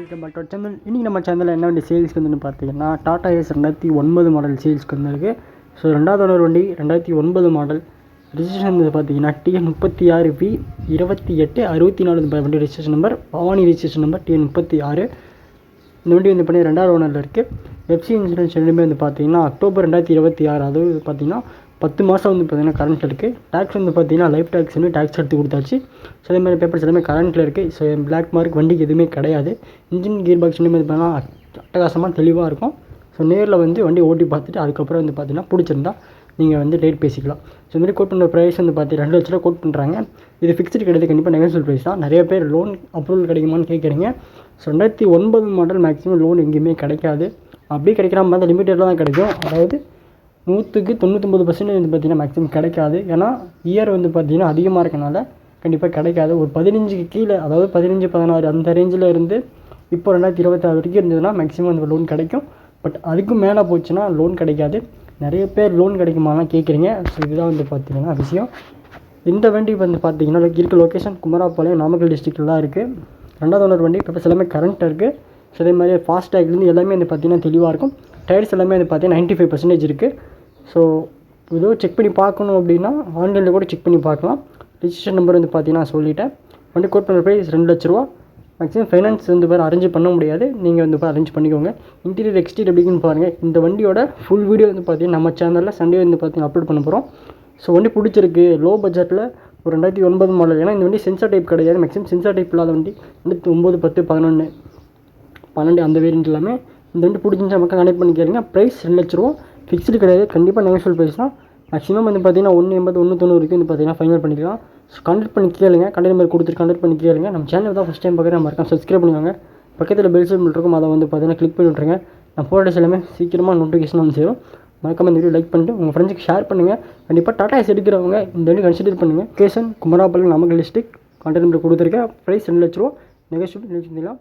Welcome back to channel இன்றைக்கி நம்ம சேனலில் என்ன வண்டி சேல்ஸ்க்கு வந்துன்னு பார்த்தீங்கன்னா டாடா ஏஸ் ரெண்டாயிரத்தி ஒன்பது மாடல் சேல்ஸ்க்கு வந்திருக்கு. ஸோ ரெண்டாவது ஓனர் வண்டி ரெண்டாயிரத்தி ஒன்பது மாடல் ரிஜிஸ்ட்ரேஷன் வந்து பார்த்தீங்கன்னா டிஎன் முப்பத்தி ஆறு வி இருபத்தி எட்டு அறுபத்தி நாலு வண்டி registration number Bhavani registration number TN முப்பத்தி ஆறு. இந்த வண்டி வந்து பண்ணி ரெண்டாவது ஓனரில் இருக்குது எஃப்சி இன்சூரன்ஸ் ரெண்டுமே வந்து பார்த்தீங்கன்னா அக்டோபர் ரெண்டாயிரத்தி இருபத்தி ஆறு அதாவது பார்த்தீங்கன்னா பத்து மாதம் வந்து பார்த்தீங்கன்னா கரண்ட் இருக்குது டேக்ஸ் வந்து பார்த்தீங்கன்னா லைஃப் டேக்ஸ் வந்து டேக்ஸ் எடுத்து கொடுத்தாச்சு. ஸோ அதே மாதிரி பேப்பர்ஸ் எல்லாமே கரண்ட்டில் இருக்குது ஸோ பிளாக் மார்க் வண்டிக்கு எதுவுமே கிடையாது. இன்ஜின் கியர் பாக்ஸ் வந்து பார்த்தீங்கன்னா அட்டகாசமாக தெளிவாக இருக்கும். ஸோ நேரில் வந்து வண்டி ஓட்டி பார்த்துட்டு அதுக்கப்புறம் வந்து பார்த்தீங்கன்னா பிடிச்சிருந்தா நீங்கள் வந்து ரேட் பேசிக்கலாம். ஸோ இதுமாதிரி மாதிரி கோட் பண்ணுற ப்ரைஸ் வந்து பார்த்து ரெண்டு லட்ச ரூபா கோட் பண்ணுறாங்க இது ஃபிக்ஸ்டு கிடையாது. கண்டிப்பாக நெகோசியல் ப்ரைஸ் தான். நிறைய பேர் லோன் அப்ரூவல் கிடைக்குமான்னு கேட்குறீங்க ஸோ ரெண்டாயிரத்தி ஒன்பது மாடல் மேக்ஸிமம் லோன் எங்கேயுமே கிடைக்காது. அப்படியே கிடைக்கிற மாதிரி லிமிட்டடில் தான் கிடைக்கும். அதாவது நூற்றுக்கு தொண்ணூற்றொம்பது பர்சன்டேஜ் வந்து பார்த்திங்கன்னா மேக்ஸிமம் கிடைக்காது. ஏன்னா இயர் வந்து பார்த்திங்கன்னா அதிகமாக இருக்கனால கண்டிப்பாக கிடைக்காது. ஒரு பதினஞ்சுக்கு கீழே அதாவது பதினஞ்சு பதினாறு அந்த ரேஞ்சில் இருந்து இப்போ ரெண்டாயிரத்தி இருபத்தாறு வரைக்கும் இருந்ததுன்னா மேக்ஸிமம் அந்த லோன் கிடைக்கும். பட் அதுக்கும் மேலே போச்சுன்னா லோன் கிடைக்காது. நிறைய பேர் லோன் கிடைக்குமாலாம் கேட்குறீங்க ஸோ இதுதான் வந்து பார்த்திங்கன்னா விஷயம். இந்த வண்டி வந்து பார்த்தீங்கன்னா இருக்க லொக்கேஷன் குமராபாளையம் நாமக்கல் டிஸ்ட்ரிக்டில் தான் இருக்குது ரெண்டாவது ஓனர் வண்டி இப்போ எல்லாமே கரண்ட் இருக்குது ஸோ அதே மாதிரி ஃபாஸ்டேக்லேருந்து எல்லாமே வந்து பார்த்தீங்கன்னா தெளிவாக இருக்கும். டயர்ஸ் எல்லாமே வந்து பார்த்தீங்கன்னா நைன்ட்டி ஃபைவ் பர்சன்டேஜ் இருக்குது ஸோ ஏதோ செக் பண்ணி பார்க்கணும் அப்படின்னா ஆன்லைனில் கூட செக் பண்ணி பார்க்கலாம். ரிஜிஸ்டர் நம்பர் வந்து பார்த்தீங்கன்னா சொல்லிட்டேன். வண்டி கோட் பண்ணுற ப்ரைஸ் ரெண்டு லட்ச ரூபா. மேக்ஸிமம் ஃபைனான்ஸ் வந்து பேர் அரேஞ்ச் பண்ண முடியாது. நீங்கள் வந்து அரேஞ்ச் பண்ணிக்கோங்க. இன்டீரியர் எக்ஸ்டீரியர் எப்படின்னு பாருங்கள் இந்த வண்டியோட ஃபுல் வீடியோ வந்து பார்த்தீங்கன்னா நம்ம சேனலில் சண்டே வந்து பார்த்தீங்கன்னா அப்லோட் பண்ண போகிறோம் ஸோ வண்டி பிடிச்சிருக்கு. லோ பட்ஜெட்டில் ஒரு ரெண்டாயிரத்தி ஒன்பது மாடல் ஏன்னா இந்த வண்டி சென்சார் டைப் கிடையாது. மேக்ஸிமம் சென்சார் டைப் இல்லாத வண்டி. ரெண்டாயிரத்தி ஒம்பது பத்து பதினொன்று பன்னெண்டு அந்த வேரியன்ட் எல்லாமே. இந்த வண்டி பிடிச்சிருந்தா மக்கள் கனெக்ட் பண்ணி ப்ரைஸ் ரெண்டு லட்ச ரூபா. ஃபிக்ஸ்டு கிடையாது. கண்டிப்பாக நெகோஷியல் ப்ரைஸ் தான். மேக்ஸிமம் வந்து பார்த்தீங்கன்னா ஒன்று எண்பது ஒன்று தொண்ணூறு வரைக்கும் வந்து பார்த்தீங்கன்னா ஃபைனல் பண்ணிக்கலாம். ஸோ கண்டக்ட் பண்ணி கேளுங்க. கண்டக்ட் நம்பர் கொடுத்துட்டு கண்டக்ட் பண்ணி கேளுங்க. நம்ம சேனல் தான் ஃபஸ்ட் டைம் பார்க்குறேன் மறக்காம சப்ஸ்கிரைப் பண்ணுவாங்க பக்கத்தில் பெல் சிம்பிள் இருக்கும். அதை வந்து பார்த்தீங்கன்னா கிளிக் பண்ணி விட்ருங்க நான் ஃபோட்டோஸ் எல்லாமே சீக்கிரமாக நோட்டிஃபிகேஷன் வந்து சேரும். மறக்காம இந்த வீடியோ லைக் பண்ணிட்டு உங்கள் ஃப்ரெண்ட்ஸுக்கு ஷேர் பண்ணுங்கள் கண்டிப்பாக டாடா எஸ் எடுக்கிறவங்க இந்த வீடியோ கன்சிடர் பண்ணுங்கள் Kesan Kumarapalayam Namakkal district contact number கொடுத்துருக்கேன். ப்ரைஸ் ரெண்டு லட்ச ரூபா. நெகோஷியபிள் நினைச்சிருந்தீங்களா